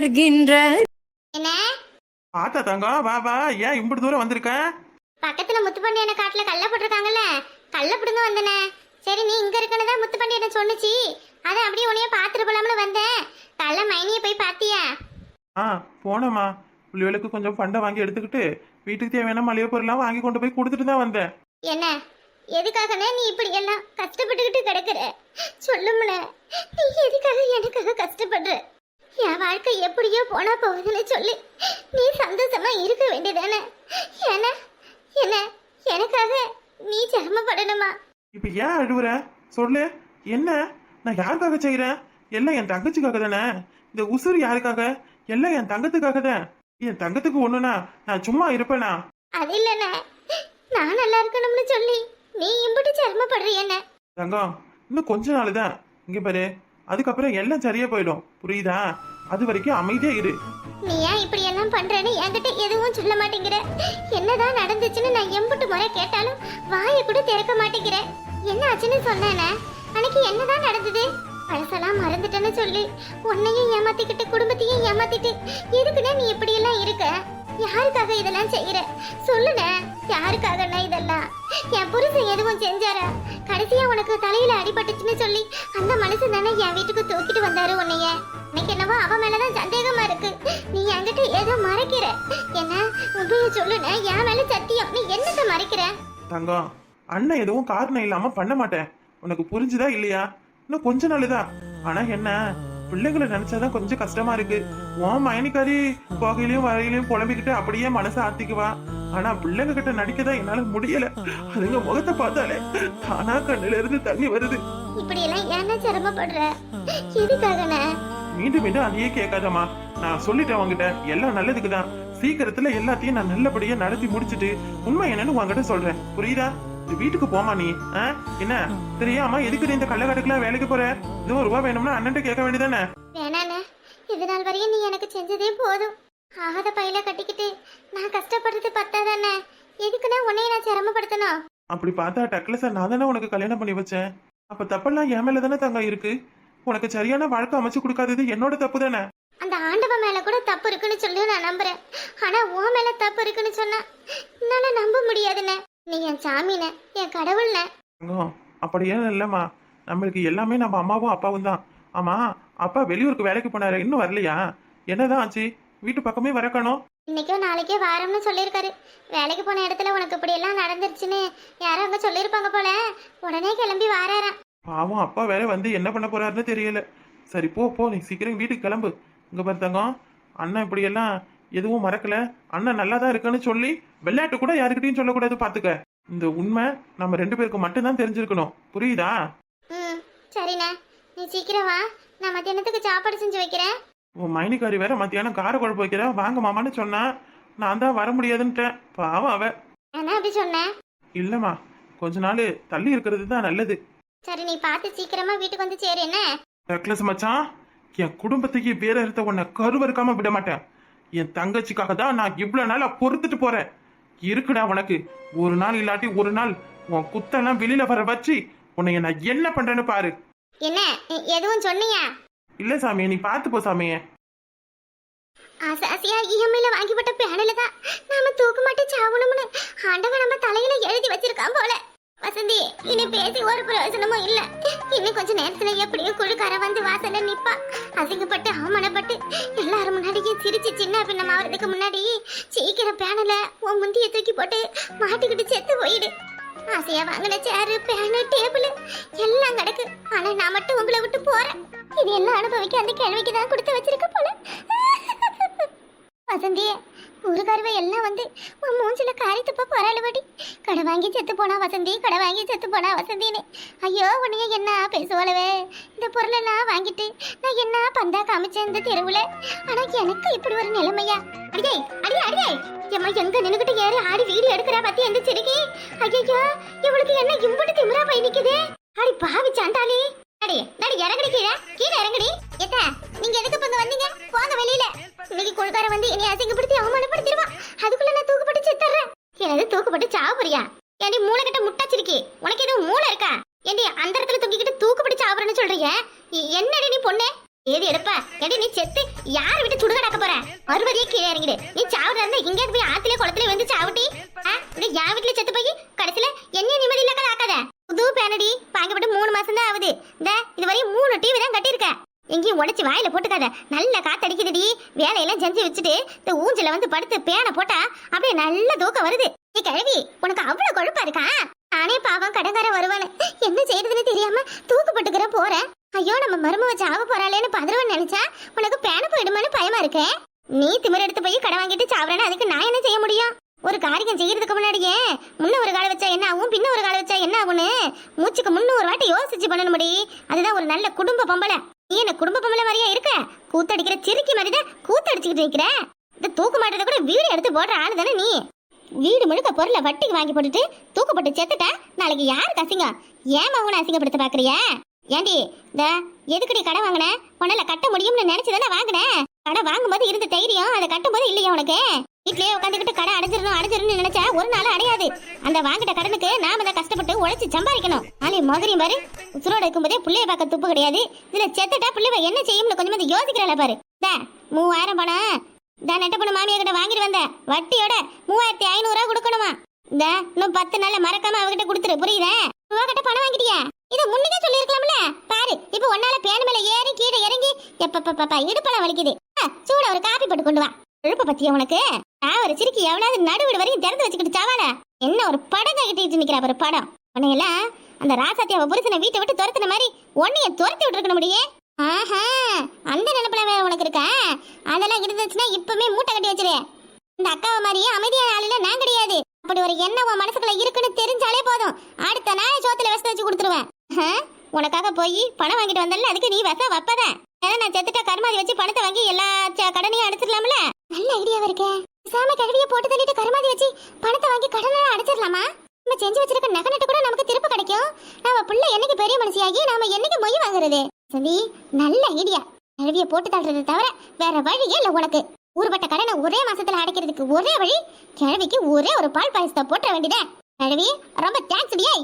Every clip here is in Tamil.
மலர்கின்ற என்ன? பார்த்தா தங்கம் வா வா. ஏன் இப்படி தூரம் வந்திருக்க? பக்கத்துல முத்துப்பாண்டியன காட்டுல கல்ல போட்டிருக்காங்கல்ல. கல்ல பிடுங்க வந்தனே. சரி நீ இங்க இருக்கனதா முத்துப்பாண்டியன சொன்னுச்சு. அதை அப்படியே உன்னைய பாத்துட்டு போலாம்னு வந்தேன். கல்ல மைனிய போய் பாத்தியா ஆ போனேம்மா. பிள்ளைகளுக்கு கொஞ்சம் ஃபண்டை வாங்கி எடுத்துக்கிட்டு வீட்டுக்கு தேவையான மளிகை பொருள்லாம் வாங்கி கொண்டு போய் கொடுத்துட்டு தான் வந்தேன். என்ன? எதுக்காகனே நீ இப்படி எல்லாம் கஷ்டப்பட்டுக்கிட்டு கிடக்குற? சொல்லுமுன நீ எதுக்காக எனக்காக கஷ்டப்படுற? என் வாழ்க்கை எப்படியோ போனா போகுதுன்னு சொல்லி நீ சந்தோஷமா இருக்க வேண்டியதானே? என்ன? என்ன? எனக்காக நீ சிரமப்படணுமா? இப்போ ஏன் அழுவுற? சொல்லு. என்ன? நான் யாருக்காக செய்கிறேன் எல்லாம் என் தங்கச்சிக்காக தானே? இந்த உசுறு யாருக்காக? எல்லாம் என் தங்கத்துக்காக தான். என் தங்கத்துக்கு ஒண்ணுனா நான் சும்மா இருப்பேனா? அது இல்லைண்ணே. நான் நல்லா இருக்கணும்னு சொல்லி நீ இம்புட்டு சிரமப்படுற என்ன? தங்கம் இன்னும் கொஞ்ச நாள் தான். இங்க பாரு. அதுக்கப்புறம் எல்லாம் சரியா போயிடும். புரியுதா? அது வரைக்கும் அமைதியா இரு. நீ ஏன் இப்படி எல்லாம் பண்றேன்னு என்கிட்ட எதுவும் சொல்ல மாட்டேங்கிற. என்னதான் நடந்துச்சுன்னு நான் எம்புட்டு முறை கேட்டாலும் வாயை கூட திறக்க மாட்டேங்கிற. என்ன ஆச்சுன்னு சொன்னேனே? அன்னைக்கு என்னதான் நடந்தது? பழசெல்லாம் மறந்துட்டேன்னு சொல்லி உன்னையும் ஏமாத்திக்கிட்டு குடும்பத்தையும் ஏமாத்திட்டு எதுக்குன்னா நீ இப்படி எல்லாம் இருக்க? யாருக்காக இதெல்லாம் செய்யற சொல்லுனே யாருக்காகண்ணா இதெல்லாம்? என் புருஷன் எதுவும் செஞ்சாரா? கடைசியா உனக்கு தலையில அடிபட்டுச்சுன்னு சொல்லி அந்த மனுஷன் தானே என் வீட்டுக்கு தூக்கிட்டு வந்தாரு உன்னைய. எனக்கு என்னவோ அவன் மேலதான் சந்தேகமா இருக்கு. நீ என்கிட்ட ஏதோ மறைக்கிற. என்ன? உண்மையை சொல்லுன என் மேல சத்தியம். நீ என்னத்த மறைக்கிற? தங்கம் அண்ணன் எதுவும் காரணம் இல்லாம பண்ண மாட்டேன். உனக்கு புரிஞ்சுதா இல்லையா? இன்னும் கொஞ்ச நாள் தான் ஆனா என்ன? பிள்ளைங்களை நினைச்சாதான் கொஞ்சம் கஷ்டமா இருக்கு. உன் மயனிக்காரி போகையிலயும் வரையிலையும் புலம்பிக்கிட்டு அப்படியே மனசை ஆத்திக்குவா ஆனா பிள்ளைங்க கிட்ட நடிக்கதான் என்னால முடியல. அதுங்க முகத்தை பார்த்தாலே தானா கண்ணுல இருந்து தண்ணி வருது. இப்படி எல்லாம் என்ன சிரமப்படுற? மீண்டும் மீண்டும் அதையே கேட்காதம்மா. நான் சொல்லிட்டேன் உங்ககிட்ட எல்லாம் நல்லதுக்கு தான் சீக்கிரத்துல எல்லாத்தையும் நான் நல்லபடியா நடத்தி முடிச்சிட்டு உண்மை என்னன்னு உங்ககிட்ட சொல்றேன். புரியுதா? வீட்டுக்கு போமா நீ? என்ன? தெரியாம எதுக்கு இந்த கள்ளக்கடக்குலாம் வேலைக்கு போற? இது ஒரு ரூபா வேணும்னா அண்ணன்ட்ட கேட்க வேண்டியதானே? வேணாண்ணே இது நாள் வரையும் நீ எனக்கு செஞ்சதே போதும். ஆகாத பையில கட்டிக்கிட்டு நான் கஷ்டப்படுறது பத்தாதானே? எதுக்குண்ணே உன்னைய நான் சிரமப்படுத்தணும்? அப்படி பார்த்தா டக்லஸ நான் தானே உனக்கு கல்யாணம் பண்ணி வச்சேன். அப்ப தப்பெல்லாம் என் மேல தானே தங்க இருக்கு? உனக்கு சரியான வாழ்க்கை அமைச்சு கொடுக்காதது என்னோட தப்பு தானே அந்த ஆண்டவன் மேல கூட தப்பு இருக்குன்னு சொல்லி நான் நம்புறேன். ஆனா உன் மேல தப்பு இருக்குன்னு சொன்னா என்னால நம்ப முடியாதுண்ணே. நீ என் சாமிண்ணே என் தங்கம் அப்படியே இல்லம்மா. நம்மளுக்கு எல்லாமே நம்ம அம்மாவும் அப்பாவும் தான். ஆமா அப்பா வெளியூருக்கு வேலைக்கு போனாரு இன்னும் வரலையா? என்னதான் ஆச்சு? வீட்டு பக்கமே வரக்கணும் இன்னைக்கோ நாளைக்கோ வாரம்னு சொல்லியிருக்காரு. வேலைக்கு போன இடத்துல உனக்கு இப்படி எல்லாம் நடந்துருச்சுன்னு யாரோ அங்க சொல்லியிருப்பாங்க போல. உடனே கிளம்பி வாராராம். பாவம் அப்பா வேற வந்து என்ன பண்ண போறாருன்னு தெரியல. சரி போ போ நீ சீக்கிரம் வீட்டுக்கு கிளம்பு. இங்க பாரு தங்கம் அண்ணன் இப்படி எல்லாம் எதுவும் மறக்கல. அண்ணன் நல்லா தான் இருக்குன்னு சொல்லி விளையாட்டு கூட யாருக்கிட்டையும் சொல்லக்கூடாது பாத்துக்க. இந்த உண்மை நம்ம ரெண்டு பேருக்கு மட்டும்தான் தெரிஞ்சிருக்கணும். புரியுதா? ம் சரிண்ணே. நீ சீக்கிரம் வா. நான் மத்தியானத்துக்கு சாப்பாடு செஞ்சு வைக்கிறேன். உன் மைனிக்காரி வேற மத்தியானம் கார குழம்பு வைக்கிறா. வாங்க மாமான்னு சொன்னா. நான் தான் வர முடியாதுன்ட்டேன். பாவம் அவ. நான் அப்படி சொன்னேன் இல்லம்மா. கொஞ்ச நாள் தள்ளி இருக்கிறது தான் நல்லது. சரி நீ பார்த்து சீக்கிரமா வீட்டுக்கு வந்து சேரு என்ன? டக்ளஸ் மச்சான் என் குடும்பத்துக்கு வேற இருந்த உன்னை கருவறுக்காம விட மாட்டேன். என் தங்கச்சிக்காக தான் நான் இவ்வளவு நாளா பொறுத்துட்டு போறேன். இருக்குடா உனக்கு. ஒரு நாள் இல்லாட்டி ஒரு நாள் உன் குத்தெல்லாம் வெளியில வர வச்சு உன்னை நான் என்ன பண்றேன்னு பாரு. என்ன? எதுவும் சொன்னியா? இல்ல சாமி நீ பார்த்து போ சாமியே. ஆசை ஆசையா இஎம்ஐல வாங்கிப்பட்ட பேனல தான் நாம தூக்க மாட்டே சாவணும்னு ஆண்டவன் நம்ம தலையில எழுதி வச்சிருக்கான் போல. வசந்தி இனி பேசி ஒரு பிரயோஜனமும் இல்ல. இன்னும் கொஞ்ச நேரத்துல எப்படியும் குழுக்கார வந்து வாசல்ல நிப்பா. அசிங்கப்பட்டு அவமானப்பட்டு எல்லாரும் முன்னாடியும் சிரிச்சு சின்ன பின்னம் ஆவறதுக்கு முன்னாடி சீக்கிரம் பேனல உன் முந்திய தூக்கி போட்டு மாட்டிக்கிட்டு செத்து போயிடு. ஆசையா வாங்கின சேரு பேனு டேபிள் எல்லாம் கிடக்கு. ஆனா நான் மட்டும் உங்களை விட்டு போறேன். இது எல்லாம் அனுபவிக்க அந்த கேள்விக்கு தான் கொடுத்து வச்சிருக்க போல. வசந்தியே ஊருக்காரவை எல்லாம் வந்து உன் மூஞ்சில காரி துப்ப போராளுபடி கடை வாங்கி செத்து போனா வசந்தி கடை வாங்கி செத்து போனா வசந்தின்னு. ஐயோ உன்னைய என்ன பேசுவாளவே? இந்த பொருளெல்லாம் வாங்கிட்டு நான் என்ன பந்தா காமிச்சேன் இந்த தெருவுல? ஆனா எனக்கு இப்படி ஒரு நிலைமையா? அடியே அடியே அடியே! ஏம்மா எங்க நின்னுகிட்டு ஏறி ஆடி வீடியோ எடுக்கிறா பத்தி எந்த செடிக்கு? ஐயோ இவளுக்கு என்ன இம்புட்டு திமிரா போய் நிக்குது? அடி பாவி சாண்டாளி அடி நடி இறங்கடி கீழே. கீழே இறங்கடி. எத்த நீங்க எதுக்கு இப்ப வந்தீங்க? போங்க வெளியில. இன்னைக்கு குழுக்கார வந்து என்னை அசிங்கப்படுத்தி அவமானப்படுத்திடுவான் அதுக்குள்ள நான் தூக்கப்பட்டு செத்துறேன் எனது தூக்குப்பட்டு போறியா? ஏண்டி மூளை கிட்ட முட்டாச்சிருக்கி? உனக்கு எதுவும் மூளை இருக்கா? ஏண்டி அந்த இடத்துல தூக்கிக்கிட்டு தூக்குப்பட்டு சாவுறேன்னு சொல்றீங்க என்னடி நீ பொண்ணு? ஏது எடுப்ப? ஏடி நீ செத்து? யார் விட்டு சுடுகாடாக்க போற? மறுபடியும் கீழே இறங்கிடு. நீ சாவுறதா இருந்தா இங்கே போய் ஆத்துல குளத்துல வந்து சாவுட்டி. ஆ, இந்த என் வீட்டுல செத்து போய் கடைசியில என்ன நிம்மதி இல்லாத ஆக்காத. புது பேனடி பாங்கப்பட்டு மூணு மாசம் தான் ஆகுது. இந்த இதுவரையும் மூணு டிவி தான் கட்டியிருக்க. எங்கேயும் உடச்சி வாயில போட்டுக்காத. நல்ல காத்தடிக்குதுடி. வேலையெல்லாம் செஞ்சு வச்சுட்டு இந்த ஊஞ்சல வந்து படுத்து பேனை போட்டா அப்படியே நல்ல தூக்கம் வருது. நீ கிழவி உனக்கு அவ்வளவு கொழுப்பா இருக்கா? நானே பாவம் கடங்கார வருவானு. என்ன செய்யறதுன்னு தெரியாம தூக்கப்பட்டுக்கிற போறேன் ஐயோ நம்ம மருமவ சாவ போறாளேன்னு பதறவன் நினைச்சா உனக்கு பேனை போயிடுமான்னு பயமா இருக்கேன் நீ திமிர எடுத்து போய் கடை வாங்கிட்டு சாப்பிடறேன்னு அதுக்கு நான் என்ன செய்ய முடியும்? ஒரு காரியம் செய்யறதுக்கு முன்னாடியே முன்ன ஒரு காலை வச்சா என்ன ஆகும் பின்ன ஒரு காலை வச்சா என்ன ஆகும்னு மூச்சுக்கு முன்ன ஒரு வாட்டி யோசிச்சு பண்ணணும்படி அதுதான் ஒரு நல்ல குடும்ப பொம்பளை. நீ என்ன குடும்ப பொம்பளை மாதிரியா இருக்க? கூத்தடிக்கிற சிரிக்கி மாதிரி தான் கூத்தடிச்சுக்கிட்டு இருக்கிற இந்த தூக்கு மாட்டத கூட வீடு எடுத்து போடுற ஆளு தானே நீ? வீடு முழுக்க பொருளை வட்டிக்கு வாங்கி போட்டுட்டு தூக்கப்பட்டு செத்துட்ட நாளைக்கு யாருக்கு அசிங்கம் ஏன் உன அசிங்கப்படுத்த பாக்குறிய? ஏண்டி இந்த எதுக்குடி கடை வாங்கின? உன்னால கட்ட முடியும்னு நினைச்சுதானே வாங்கினேன் கடை வாங்கும்போது இருந்த தைரியம் அதை கட்டும்போது இல்லையா உனக்கு? வீட்லயே உட்காந்துக்கிட்டு கடை அடைஞ்சிடணும் அடைஞ்சிடணும்னு நினைச்சா ஒரு நாள் அடையாது. அந்த வாங்கிட்ட கடனுக்கு நாம தான் கஷ்டப்பட்டு உழைச்சு சம்பாதிக்கணும். நாளை மதுரை பாரு. உசுரோட இருக்கும்போதே புள்ளைய பார்க்க துப்பு கிடையாது. இதுல செத்துட்டா பிள்ளைவ என்ன செய்யும்னு கொஞ்சம் வந்து யோசிக்கிறாள பாரு. மூவாயிரம் பணம். தான் நெட்ட பொண்ணு மாமியா கிட்ட வாங்கிட்டு வந்த. வட்டியோட மூவாயிரத்தி ஐநூறு ரூபா கொடுக்கணுமா? இந்த இன்னும் பத்து நாள்ல மறக்காம அவகிட்ட கொடுத்துரு. புரியுதா? உங்ககிட்ட கிட்ட பணம் வாங்கிட்டியா? இதை முன்னே சொல்லியிருக்கலாம்ல. பாரு இப்ப ஒன்னால பேன் மேல ஏறி கீழே இறங்கி எப்பப்பா இடுப்பெல்லாம் வலிக்குது. சூட ஒரு காப்பி போட்டு கொண்டு வா. எழுப்ப பத்தியா உனக்கு? நான் ஒரு சிரிக்கி எவ்வளவு நடுவிடு வரையும் திறந்து வச்சுக்கிட்டு சாவால என்ன ஒரு படம் கட்டிட்டு நிக்கிறா ஒரு படம். உன்னையெல்லாம் அந்த ராசாத்தியாவ புருஷனை வீட்டை விட்டு துரத்துன மாதிரி உன்னைய துரத்தி விட்டுருக்க முடியே. ஆஹா அந்த நினைப்புல வேற உனக்கு இருக்கா? அதெல்லாம் இருந்துச்சுன்னா இப்பவுமே மூட்டை கட்டி வச்சிரு. இந்த அக்காவை மாதிரியே அமைதியான ஆளுல நான் கிடையாது. அப்படி ஒரு எண்ணம் உன் மனசுக்குள்ள இருக்குன்னு தெரிஞ்சாலே போதும். அடுத்த நாள் சோத்துல விஷத்தை வச்சு கொடுத்துருவேன். உனக்காக போய் பணம் வாங்கிட்டு வந்தால அதுக்கு நீ விஷம் வைப்பத. நான் செத்துட்ட கருமாதி வச்சு பணத்தை வாங்கி எல்லா கடனையும் அடைச்சிடலாம்ல? நல்ல ஐடியாவா இருக்கு. சாம கழுவிய போட்டு தள்ளிட்டு கருமாதி வச்சு பணத்தை வாங்கி கடனை அடைச்சிடலாமா? நம்ம செஞ்சு வச்சிருக்க நகை நட்டு கூட நமக்கு திருப்பு கிடைக்கும். நம்ம புள்ள என்னைக்கு பெரிய மனுஷியாகி நாம என்னைக்கு மொய் வாங்குறது? சந்தி நல்ல ஐடியா கழுவிய போட்டு தள்ளுறதை தவிர வேற வழியே இல்லை உனக்கு. ஊர்பட்ட கடனை ஒரே மாசத்துல அடைக்கிறதுக்கு ஒரே வழி கிழவிக்கு ஒரே ஒரு பால் பாயசத்தை போட்ட வேண்டியதே. கிழவி ரொம்ப தேங்க்ஸ் டியே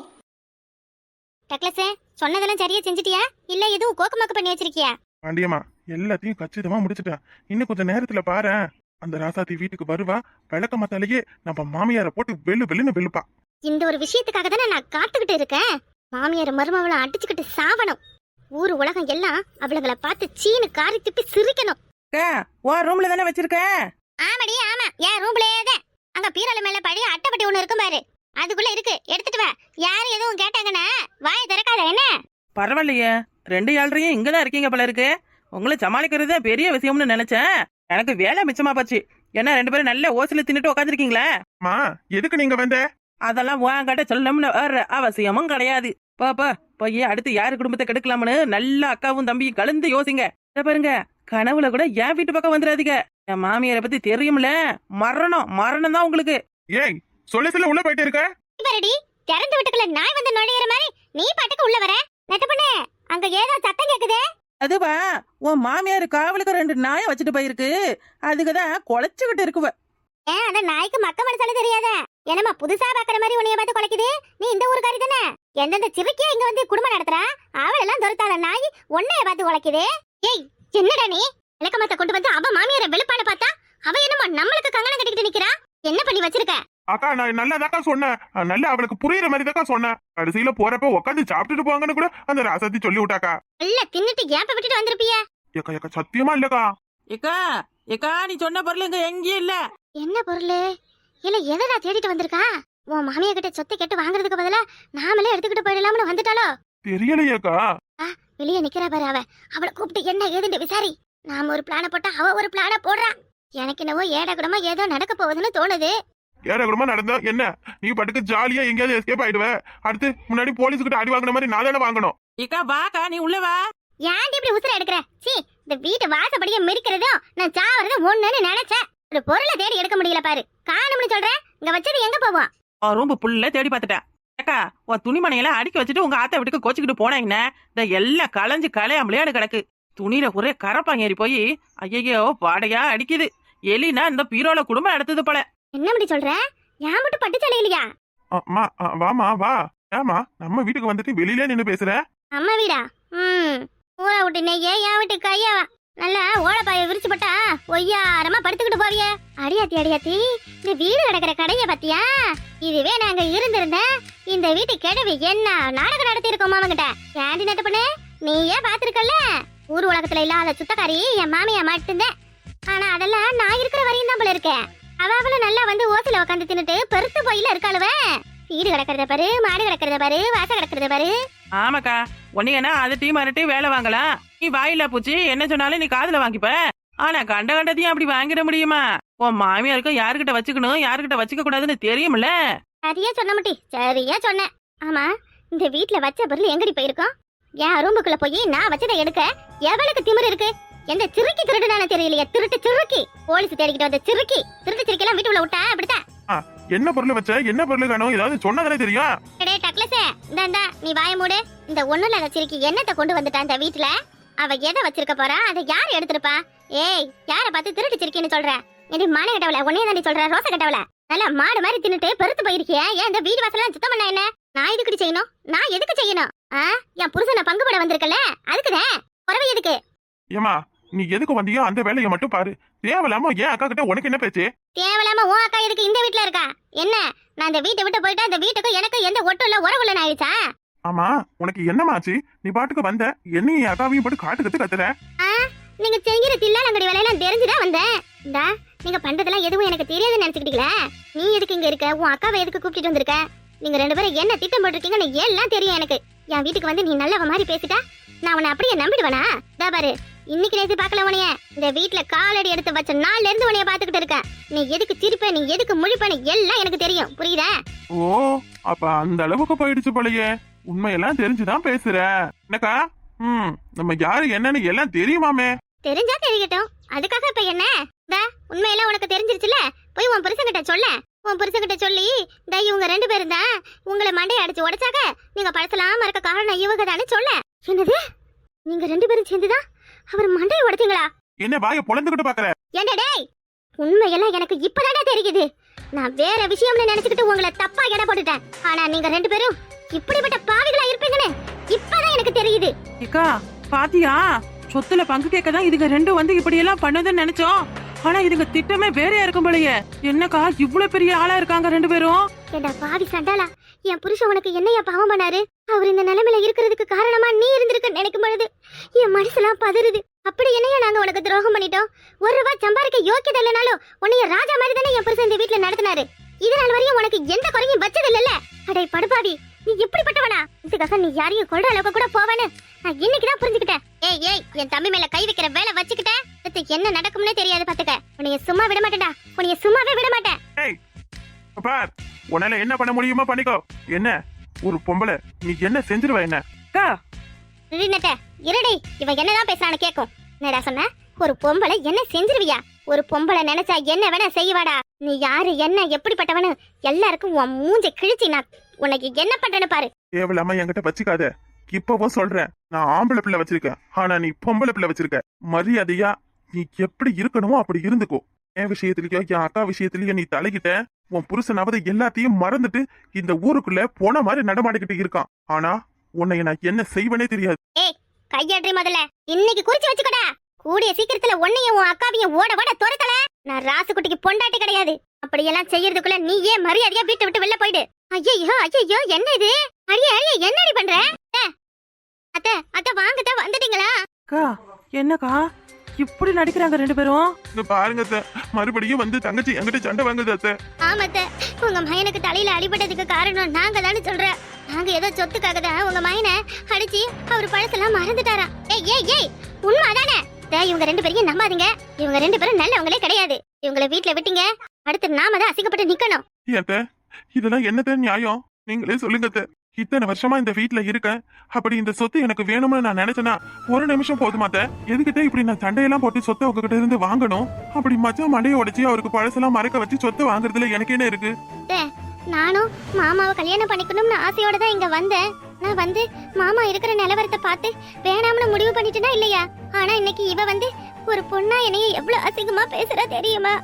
டக்ளஸ் சொன்னதெல்லாம் சரியா செஞ்சிட்டியா? இல்ல எதுவும் கோக்கமாக்கு பண்ணி வச்சிருக்கியா? பாண்டியம்மா எல்லாத்தையும் கச்சிதமா முடிச்சிட்டேன். இன்னும் கொஞ்ச நேரத்துல பாரேன். அந்த ராசாத்தி வீட்டுக்கு வருவா. விளக்க மத்தாலேயே நம்ம மாமியார போட்டு வெள்ளு வெள்ளுன்னு வெளுப்பா. இந்த ஒரு விஷயத்துக்காக தானே நான் காத்துக்கிட்டு இருக்கேன். மாமியார் மருமவளை அடிச்சுக்கிட்டு சாவணும். ஊர் உலகம் எல்லாம் அவளுகளை பார்த்து சீனு காரி திப்பி சிரிக்கணும். உன் ரூம்ல தானே வச்சிருக்க? ஆமாடி ஆமா. என் ரூம்லயே தான். அங்க பீரல மேல பழைய அட்டைப்பட்டி ஒண்ணு இருக்கும் பாரு. அதுக்குள்ள இருக்கு. எடுத்துட்டு வா. யார் எதுவும் கேட்டாங்கன்னா வாயை திறக்காத என்ன? பரவாயில்லையே. ரெண்டு ஏழரையும் இங்க தான் இருக்கீங்க போல இருக்கு. உங்களை சமாளிக்கிறது பெரிய விஷயம்னு நினைச்சேன். எனக்கு வேலை மிச்சமா போச்சு. ஏன்னா ரெண்டு பேரும் நல்ல ஓசில தின்னுட்டு உட்காந்துருக்கீங்களே மா எதுக்கு நீங்க வந்த? அதெல்லாம் உன்கிட்ட சொல்லணும்னு வர்ற அவசியமும் கிடையாது. பாப்பா போய் அடுத்து யாரு குடும்பத்தை கெடுக்கலாம்னு நல்ல அக்காவும் தம்பியும் கலந்து யோசிங்க. இத பாருங்க கனவுல கூட என் வீட்டு பக்கம் வந்துடாதீங்க. என் மாமியாரை பத்தி தெரியும்ல? மரணம் மரணம் தான் உங்களுக்கு. ஏய் சொல்ல சொல்ல உள்ள போயிட்டு இருக்க. திறந்து விட்டுக்குள்ள நாய் வந்து நுழையிற மாதிரி நீ பாட்டுக்கு உள்ள வர. நெட்ட பண்ணு. அங்க ஏதோ சத்தம் கேக்குதே. அதுவா உன் மாமியார் காவலுக்கு ரெண்டு நாயை வச்சுட்டு போயிருக்கு. அதுக்குதான் குலைச்சுக்கிட்டு இருக்குவ. ஏன் அந்த நாய்க்கு மக்க மனசால தெரியாத? என்னம்மா புதுசா பாக்குற மாதிரி உன்னைய பார்த்து குலைக்குது? நீ இந்த ஊருக்காரி தானே? எந்தெந்த சிறுக்கியா இங்க வந்து குடும்பம் நடத்துறா? அவளெல்லாம் துரத்தாத நாய் உன்னைய பார்த்து குலைக்குது. ஏய் என்னடா நீ? விளக்கமத்த கொண்டு வந்து அவ மாமியார வெளுப்பான பார்த்தா அவ என்னமோ நம்மளுக்கு கங்கணம் கட்டிக்கிட்டு நிக்கிறா? என்ன பண்ணி வச்சிருக்க? அக்கா நான் நல்லதாக்கா சொன்னேன். நல்லா அவளுக்கு புரியுற மாதிரி தாக்கா சொன்னேன். கடைசியில போறப்ப உட்காந்து சாப்பிட்டுட்டு போங்கன்னு கூட அந்த ராசாத்தி சொல்லி விட்டாக்கா. இல்ல தின்னுட்டு ஏப்ப விட்டுட்டு வந்திருப்பிய? ஏக்கா ஏக்கா சத்தியமா இல்லக்கா. ஏக்கா ஏக்கா நீ சொன்ன பொருள் இங்க எங்கேயும் இல்ல. என்ன பொருள்? இல்ல எதடா தேடிட்டு வந்திருக்கா? உன் மாமியா கிட்ட சொத்தை கேட்டு வாங்குறதுக்கு பதிலா நாமளே எடுத்துக்கிட்டு போயிடலாம்னு வந்துட்டாளோ? தெரியலையேக்கா. வெளியே நிக்கிறா பாரு அவ. அவளை கூப்பிட்டு என்ன ஏதுன்னு விசாரி. நாம ஒரு பிளான போட்டா அவ ஒரு பிளான போடுறா. எனக்கு என்னவோ ஏடா கூடமா ஏதோ நடக்க போகுதுன்னு தோணுது. ஏற குடும்பம் நடந்தா என்ன? நீ பாட்டுக்கு ஜாலியா எங்கேயாவது எஸ்கேப் ஆயிடுவ. அடுத்து முன்னாடி போலீஸ் கிட்ட அடி வாங்குன மாதிரி நான் தானே வாங்கணும். ஏக்கா வாக்கா நீ உள்ள வா. ஏன்டி இப்படி உசுர எடுக்கிற? சீ இந்த வீட்டு வாசப்படிய மிரிக்கிறதும் நான் சாவறதும் ஒண்ணுன்னு நினைச்சேன். ஒரு பொருளை தேடி எடுக்க முடியல பாரு. காணும்னு சொல்றேன் இங்க வச்சது எங்க போவோம் உன் ரூம் புல்ல தேடி பார்த்துட்டேன். ஏக்கா உன் துணிமணியெல்லாம் அடுக்கி வச்சுட்டு உங்க ஆத்த வீட்டுக்கு கோச்சிக்கிட்டு போனீங்கன்னா இந்த எல்லாம் களைஞ்சு களையாமலே கிடக்கு. துணியில ஒரே கரப்பாங்க ஏறி போய் ஐயையோ பாடையா அடிக்குது. எலினா இந்த பீரோல குடும்பம் எடுத்தது போல. என்ன இப்படி சொல்ற? ஏன் மட்டும் பட்டு சேலை இல்லையா அம்மா வாமா வா. ஏமா நம்ம வீட்டுக்கு வந்துட்டு வெளியில நின்னு பேசுற? அம்மா வீடா? ம். ஊரை விட்டு நெய்ய என் வீட்டு கையவா நல்லா ஓலப்பாய விரிச்சு போட்டா ஒய்யாரமா படுத்துக்கிட்டு போவியே. அடியாத்தி அடியாத்தி இந்த வீடு கிடக்குற கடைய பாத்தியா? இதுவே நாங்க இருந்திருந்தேன். இந்த வீட்டு கிழவி என்ன நாடகம் நடத்தி இருக்கோம் மாமங்கிட்ட ஏண்டி நட்டு பண்ணு? நீயே பாத்திருக்கல ஊர் உலகத்துல இல்லாத சுத்தக்காரி என் மாமியா மட்டும்தான். ஆனா அதெல்லாம் நான் இருக்கிற வரையும் தான் போல இருக்கேன் அவ அவள நல்லா வந்து ஓசில உட்காந்து தின்னுட்டு பெருத்து போயில இருக்காளுவ வீடு கிடக்கிறத பாரு மாடு கிடக்கிறத பாரு வாச கிடக்கிறத பாரு. ஆமாக்கா உன்னையனா அதட்டி மறட்டி வேலை வாங்கலாம் நீ வாயில பூச்சி என்ன சொன்னாலும் நீ காதுல வாங்கிப்ப. ஆனா கண்ட கண்டதையும் அப்படி வாங்கிட முடியுமா? உன் மாமியாருக்கும் யாருக்கிட்ட வச்சுக்கணும் யாருக்கிட்ட வச்சுக்க கூடாதுன்னு தெரியும்ல சரியா சொன்ன முட்டி சரியா சொன்னேன் ஆமா இந்த வீட்ல வச்ச பொருள் எங்கடி போயிருக்கோம்? என் ரூமுக்குள்ள போய் நான் வச்சதை எடுக்க எவளுக்கு திமிரு இருக்கு? எந்த சிறுக்கி திருடுனானு தெரியலையே திருட்டு சிறுக்கி. போலீஸ் தேடிக்கிட்டு வந்த சிறுக்கி. திருட்டு சிறுக்கெல்லாம் வீட்டுக்குள்ள விட்டா அப்படித்தான். என்ன பொருள் வச்ச என்ன பொருள் காணும் ஏதாவது சொன்னதானே தெரியும் டேய் டக்ளஸே இந்தாண்டா நீ வாய மூடு. இந்த ஒண்ணுல அந்த சிறுக்கி என்னத்தை கொண்டு வந்துட்டா இந்த வீட்ல அவ எதை வச்சிருக்க போறா? அதை யார் எடுத்திருப்பா? ஏய் யார பார்த்து திருட்டு சிறுக்கின்னு சொல்ற? இது மான கட்டவள உன்னைய தாண்டி சொல்ற ரோச கட்டவள? நல்லா மாடு மாதிரி தின்னுட்டு பெருத்து போயிருக்கிய. ஏன் இந்த வீடு வாசலாம் சுத்தம் பண்ண என்ன? நான் எதுக்கு செய்யணும்? நான் எதுக்கு செய்யணும்? ஆ என் புருஷனை பங்கு போட வந்திருக்கல அதுக்குதான். குறவை எதுக்கு? ஏமா நீ எதுக்கு வந்தியோ அந்த வேலையை மட்டும் பாரு. தேவையில்லாம ஏன் அக்கா கிட்ட உனக்கு என்ன பேச்சு? தேவையில்லாம உன் அக்கா எதுக்கு இந்த வீட்ல இருக்கா? என்ன? நான் இந்த வீட்டை விட்டு போயிட்டா இந்த வீட்டுக்கு எனக்கு எந்த ஒட்டும் இல்ல உறவு ஆயிடுச்சா? ஆமா உனக்கு என்னமாச்சு நீ பாட்டுக்கு வந்த என்னையும் என் அக்காவையும் போட்டு காட்டு கத்து கத்துற? நீங்க செய்கிற தில்லாலங்கடி வேலையெல்லாம் தெரிஞ்சுதான் வந்தேன். இந்தா நீங்க பண்றதெல்லாம் எதுவும் எனக்கு தெரியாதுன்னு நினைச்சுக்கிட்டீங்களா? நீ எதுக்கு இங்க இருக்க? உன் அக்காவை எதுக்கு கூப்பிட்டு வந்திருக்க? நீங்க ரெண்டு பேரும் என்ன திட்டம் போட்டிருக்கீங்கன்னு எல்லாம் தெரியும் எனக்கு. என் வீட்டுக்கு வந்து நீ நல்லவ மாதிரி பேசிட்டா நான் உன்னை அப்படியே நம்பிடுவேனா? இதா பாரு இன்னைக்கு நேத்து பார்க்கல உனைய இந்த வீட்ல காலடி எடுத்து வச்ச நாள்ல இருந்து உனைய பாத்துக்கிட்டு இருக்கேன் நீ எதுக்கு சிரிப்ப நீ எதுக்கு முழிப்பன்னு எல்லாம் எனக்கு தெரியும். புரியுதா? ஓ அப்ப அந்த அளவுக்கு போயிடுச்சு போலயே. உண்மையெல்லாம் தெரிஞ்சுதான் பேசுற. என்னக்கா? ம் நம்ம யாரு என்னன்னு எல்லாம் தெரியுமாமே? தெரிஞ்சா தெரியட்டும் அதுக்காக இப்ப என்ன? தா உண்மையெல்லாம் உனக்கு தெரிஞ்சிருச்சுல போய் உன் புருஷன்கிட்ட சொல்ல. உன் புருஷன்கிட்ட சொல்லி தா இவங்க ரெண்டு பேரும் தான் உங்களை மண்டையை அடிச்சு உடைச்சாக நீங்க பழசலாம் மறக்க காரணம் இவங்க தானே சொல்ல. என்னது? நீங்க ரெண்டு பேரும் சேர்ந்துதான் அவர் மண்டையை உடைச்சீங்களா? என்ன வாய பொழந்துகிட்டு பாக்குற? ஏண்டா டேய் உண்மையெல்லாம் எனக்கு இப்பதானே தெரியுது. நான் வேற விஷயம்னு நினைச்சுக்கிட்டு உங்களை தப்பா எடை போட்டுட்டேன். ஆனா நீங்க ரெண்டு பேரும் இப்படிப்பட்ட பாவிகளா இருப்பீங்கன்னு இப்பதான் எனக்கு தெரியுது. ஏக்கா பாத்தியா? சொத்துல பங்கு கேட்க தான் இதுங்க ரெண்டும் வந்து இப்படி எல்லாம் பண்ணுதுன்னு நினைச்சோம். ஆனா இதுங்க திட்டமே வேறையா இருக்கும் போலயே. என்னக்கா இவ்வளவு பெரிய ஆளா இருக்காங்க ரெண்டு பேரும்? ஏண்டா பாவி சண்டாளா? என் புருஷன் உனக்கு என்னையா பாவம் பண்ணாரு? அவர் இந்த நிலைமையில இருக்கிறதுக்கு காரணமா நீ இருந்திருக்க நினைக்கும் பொழுது என் மனசுலாம் பதறுது. அப்படி என்னையா நாங்க உனக்கு துரோகம் பண்ணிட்டோம்? ஒரு ரூபாய் சம்பாதிக்க யோக்கியதை இல்லைனாலும் உன்னைய ராஜா மாதிரி தானே என் புருஷன் இந்த வீட்டுல நடத்தினாரு. இதனால் வரையும் உனக்கு எந்த குறையும் வச்சது இல்லல்ல அடே படுபாவி நீ இப்படிப்பட்டவனா? இதுக்காக நீ யாரையும் கொல்ற அளவுக்கு கூட போவேன்னு நான் இன்னைக்குதான் புரிஞ்சுக்கிட்டேன். ஏய் ஏய் என் தம்பி மேல கை வைக்கிற வேலை வச்சுக்கிட்டேன். அடுத்து என்ன நடக்கும்னே தெரியாது பாத்துக்க. உன்னைய சும்மா விட மாட்டேன்டா. உன்னைய சும்மாவே விட மாட்டேன். ஏய் பார் உன்னால என்ன பண்ண முடியுமோ பண்ணிக்கோ. என்ன? ஒரு பொம்பளை. நீ என்ன செஞ்சிருவ என்ன? அக்கா நின்னுட்ட. இருடி இவ என்னதான் பேசுறான்னு கேக்கும். என்னடா சொன்ன? ஒரு பொம்பளை என்ன செஞ்சிருவியா? ஒரு பொம்பளை நினைச்சா என்ன வேணா செய்வாடா. நீ யாரு என்ன எப்படிப்பட்டவனு எல்லாருக்கும் உன் மூஞ்ச கிழிச்சு நான் உனக்கு என்ன பண்றேன்னு பாரு. தேவையில்லாம என்கிட்ட வச்சுக்காத. இப்பவும் சொல்றேன். நான் ஆம்பளை பிள்ளை வச்சிருக்கேன். ஆனா நீ பொம்பளை பிள்ளை வச்சிருக்க. மரியாதையா நீ எப்படி இருக்கணுமோ அப்படி இருந்துக்கோ. என் விஷயத்திலயோ என் அக்கா விஷயத்திலயோ நீ தலைகிட்ட உன் புருஷனாவது எல்லாத்தையும் மறந்துட்டு இந்த ஊருக்குள்ள போன மாதிரி நடமாடிக்கிட்டு இருக்கான். ஆனா உன்னை நான் என்ன செய்வனே தெரியாது. கையடி முதல்ல. இன்னைக்கு குறிச்சு வச்சுக்கடா. கூடிய சீக்கிரத்துல உன்னையும் உன் அக்காவையும் ஓட ஓட துரத்தல. நான் ராசுக்குட்டிக்கு பொண்டாட்டி கிடையாது. அப்படியெல்லாம் செய்யறதுக்குள்ள நீ ஏன் மரியாதையா வீட்டை விட்டு வெளில போயிடு. ஐயோ ஐயோ என்ன இது அழிய அழிய என்னடி பண்ற? அத்தை, அத்தை அத்தை வாங்கத்த வந்துட்டீங்களா? அக்கா என்னக்கா? இப்படி நடிக்கிறாங்க ரெண்டு பேரும்? இங்க பாருங்க அத்தை, மறுபடியும் வந்து தங்கச்சி என்கிட்ட சண்டை வாங்குது அத்தை. ஆமாத்த உங்க மயனுக்கு தலையில அடிபட்டதுக்கு காரணம் நாங்க தானே சொல்றேன். நாங்க ஏதோ சொத்துக்காக தான் உங்க மயனை அடிச்சு அவர் பழசெல்லாம் மறந்துட்டாராம் ஏய் ஏய் ஏய் உண்மை அதானே இவங்க ரெண்டு பேரையும் நம்பாதீங்க. இவங்க ரெண்டு பேரும் நல்லவங்களே கிடையாது. இவங்களை வீட்ல விட்டீங்க. அடுத்து நாம தான் அசிங்கப்பட்டு நிக்கணும். இதெல்லாம் என்னத்த நியாயம்? நீங்களே சொல்லுங்க இத்தனை வருஷமா இந்த வீட்டுல இருக்கேன். அப்படி இந்த சொத்து எனக்கு வேணும்னு நான் நினைச்சேனா ஒரு நிமிஷம் போதுமாத்த எதுக்கிட்ட இப்படி நான் சண்டையெல்லாம் போட்டு சொத்தை உங்ககிட்ட இருந்து வாங்கணும்? அப்படி மச்சான் மண்டையை உடைச்சி அவருக்கு பழசெல்லாம் மறக்க வச்சு சொத்து வாங்குறதுல எனக்கு என்ன இருக்கு? நானும் மாமாவை கல்யாணம் பண்ணிக்கணும்னு ஆசையோட தான் இங்க வந்தேன். நான் வந்து மாமா இருக்கிற நிலவரத்தை பார்த்து வேணாம்னு முடிவு பண்ணிட்டேனா இல்லையா? ஆனா இன்னைக்கு இவ வந்து ஒரு பொண்ணா என்னைய எவ்வளவு அசிங்கமா பேசுறா தெரியுமா?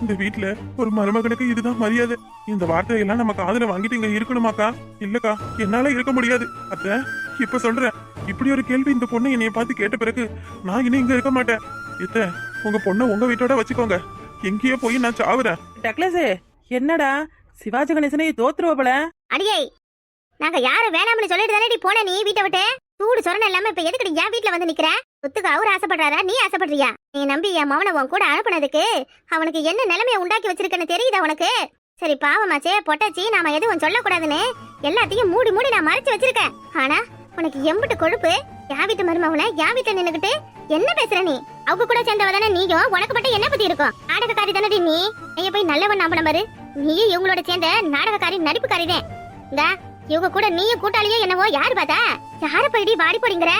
இந்த வீட்ல ஒரு மருமகனுக்கு இதுதான் மரியாதை. இந்த வார்த்தையெல்லாம் நம்ம காதுல வாங்கிட்டு இங்க இருக்கணுமாக்கா? இல்லக்கா என்னால இருக்க முடியாது. அத்த இப்ப சொல்றேன். இப்படி ஒரு கேள்வி இந்த பொண்ணு என்னைய பார்த்து கேட்ட பிறகு நான் இனி இங்க இருக்க மாட்டேன். இத்த உங்க பொண்ணை உங்க வீட்டோட வச்சுக்கோங்க. எங்கேயோ போய் நான் சாவுறேன். டக்ளஸ் என்னடா? சிவாஜி கணேசனை தோத்துருவ போல. அடியே நாங்க யாரும் வேணாம்னு சொல்லிட்டு தானே போன நீ வீட்டை விட்டு? சூடு சொரண இல்லாம இப்ப எதுக்கு என் வீட்ல வந்து நிக்கிற? சொத்துக்கு அவர் ஆசைப்படுறாரா? நீ ஆசைப்படுறியா? நீ நம்பி என் மவனை உன் கூட அனுப்புனதுக்கு அவனுக்கு என்ன நிலைமைய உண்டாக்கி வச்சிருக்கேன்னு தெரியுதா உனக்கு? சரி பாவமாச்சே பொட்டாச்சி நாம எதுவும் சொல்லக்கூடாதுன்னு எல்லாத்தையும் மூடி மூடி நான் மறைச்சு வச்சிருக்கேன். ஆனா உனக்கு எம்பிட்டு கொழுப்பு யா வீட்டு மருமவனை யா வீட்டுல நின்னுகிட்டு என்ன பேசுற நீ? அவங்க கூட சேர்ந்தவ தானே நீயும்? உனக்கு மட்டும் என்ன பத்தி இருக்கும்? நாடகக்காரி தானே நீ? நீ போய் நல்லவன் நம்பின பாரு. நீயும் இவங்களோட சேர்ந்த நாடகக்காரி நடிப்புக்காரி தான் இந்தா இவங்க கூட நீயும் கூட்டாளியோ என்னவோ யாரு பார்த்தா? யார போயிடி வாடி போடிங்கிற?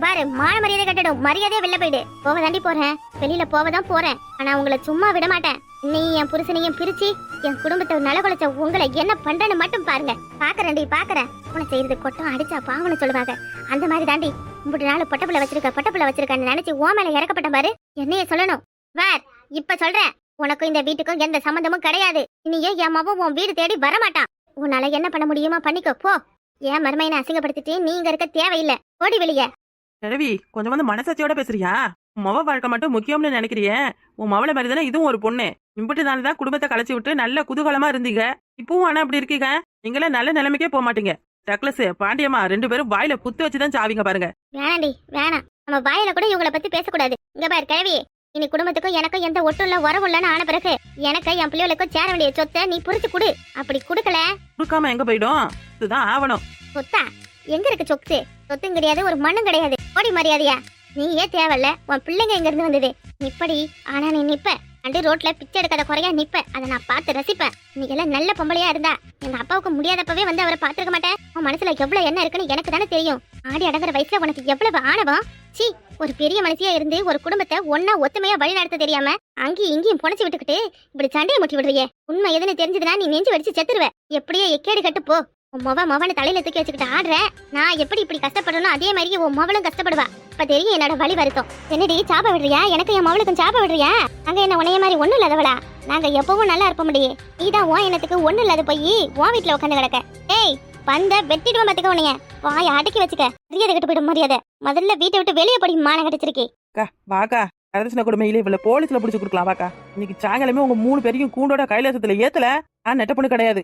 பாரு மான மரியாதை கட்டடும் மரியாதையா வெளில போயிடு. போக தாண்டி போறேன். வெளியில போவதான் போறேன். ஆனா உங்களை சும்மா விட மாட்டேன். நீ என் புருஷனையும் பிரிச்சு என் குடும்பத்தை நல குலைச்ச உங்களை என்ன பண்றேன்னு மட்டும் பாருங்க. பாக்குறேன்டி பாக்குறேன். உன செய்யறது கொட்டம் அடிச்சா பாவனை சொல்லுவாங்க. அந்த மாதிரி தாண்டி மூணு நாள் பொட்டப்புல வச்சிருக்க பொட்டப்புல வச்சிருக்கன்னு நினைச்சு ஓ மேல இறக்கப்பட்ட பாரு. என்னைய சொல்லணும். வேர் இப்ப சொல்றேன். உனக்கும் இந்த வீட்டுக்கும் எந்த சம்பந்தமும் கிடையாது. இனியே என் மவன் உன் வீடு தேடி வரமாட்டான். உன்னால என்ன பண்ண முடியுமா பண்ணிக்கோ. போ. ஏன் மருமையனை அசிங்கப்படுத்திட்டு நீங்க இருக்க தேவையில்லை. ஓடி வெளியே. கிழவி கொஞ்சம் வந்து மனசாட்சியோட பேசுறியா? உன் மவ வாழ்க்கை மட்டும் முக்கியம்னு நினைக்கிறியே? உன் மவளை மாதிரி தானே இதுவும் ஒரு பொண்ணு. இம்பிட்டு நாள் தான் குடும்பத்தை கலைச்சி விட்டு நல்ல குதூகலமா இருந்தீங்க. இப்பவும் ஆனா அப்படி இருக்கீங்க? நீங்களே நல்ல நிலைமைக்கே போக மாட்டீங்க. டக்ளஸ் பாண்டியம்மா ரெண்டு பேரும் வாயில குத்து வச்சுதான் சாவிங்க பாருங்க. வேணாண்டி வேணாம். நம்ம வாயில கூட இவங்கள பத்தி பேசக்கூடாது. இங்க பாரு கிழவி இனி குடும்பத்துக்கும் எனக்கும் எந்த ஒட்டும் இல்ல உறவு இல்லைன்னு ஆன பிறகு எனக்கு என் பிள்ளைகளுக்கும் சேர வேண்டிய சொத்தை நீ புரிச்சு கொடு. அப்படி குடுக்கல. கொடுக்காம எங்க போயிடும்? இதுதான் ஆவணும். சொத்தா? எங்க இருக்கு சொத்து? சொத்தும் கிடையாது ஒரு மண்ணும் கிடையாது. போடி மரியாதையா? நீயே தேவையில்ல உன் பிள்ளைங்க இங்கேருந்து வந்தது? இப்படி ஆனா நீ நிப்ப. அண்டு ரோட்ல பிச்சை எடுக்காத குறையா நிப்ப. அதை நான் பார்த்து ரசிப்பேன் நீ எல்லாம் நல்ல பொம்பளையா இருந்தா. எங்க அப்பாவுக்கு முடியாதப்பவே வந்து அவரை பார்த்துருக்க மாட்டேன். உன் மனசுல எவ்வளவு என்ன இருக்குன்னு எனக்கு தானே தெரியும். ஆடி அடங்குற வயசுல உனக்கு எவ்வளவு ஆணவம்? சி ஒரு பெரிய மனுஷியா இருந்து ஒரு குடும்பத்தை ஒன்னா ஒத்துமையா வழி நடத்த தெரியாம அங்கேயும் இங்கேயும் புனைச்சு விட்டுக்கிட்டு இப்படி சண்டையை முட்டி விடுறியே. உண்மை எதுன்னு தெரிஞ்சதுன்னா நீ நெஞ்சு வெடிச்சு செத்துருவ. எப்படியே எக்கேடு கட்டு போ. உன் மொவ மொவனை தலையில தூக்கி வச்சுக்கிட்டு ஆடுற. நான் எப்படி இப்படி கஷ்டப்படணும் அதே மாதிரி உன் மொவளும் கஷ்டப்படுவா. இப்ப தெரியும் என்னோட வழி வருத்தம். என்னடி சாப்ப விடுறியா? எனக்கு என் மவளுக்கும் சாப்ப விடுறியா? அங்க என்ன உனைய மாதிரி ஒண்ணும் இல்லாதவளா நாங்க எப்பவும் நல்லா இருப்ப முடியும் நீதான் உன் இனத்துக்கு ஒண்ணும் இல்லாத போய் உன் வீட்டுல உட்காந்து கிடக்க. ஏய் வந்த வெட்டிடுவோம் பாத்துக்க உனைய வாய அடக்கி வச்சுக்க. மரியாதை கிட்ட போயிடும் மரியாதை. முதல்ல வீட்டை விட்டு வெளியே போடி மானம் கிடைச்சிருக்கே. வாக்கா. அரசன கொடுமையில இவ்வளவு போலீஸ்ல புடிச்சு கொடுக்கலாம் வாக்கா. இன்னைக்கு சாயங்காலமே உங்க மூணு பேரையும் கூண்டோட கைலாசத்துல ஏத்தல. நான் நெட்ட பொண்ணு கிடையாது.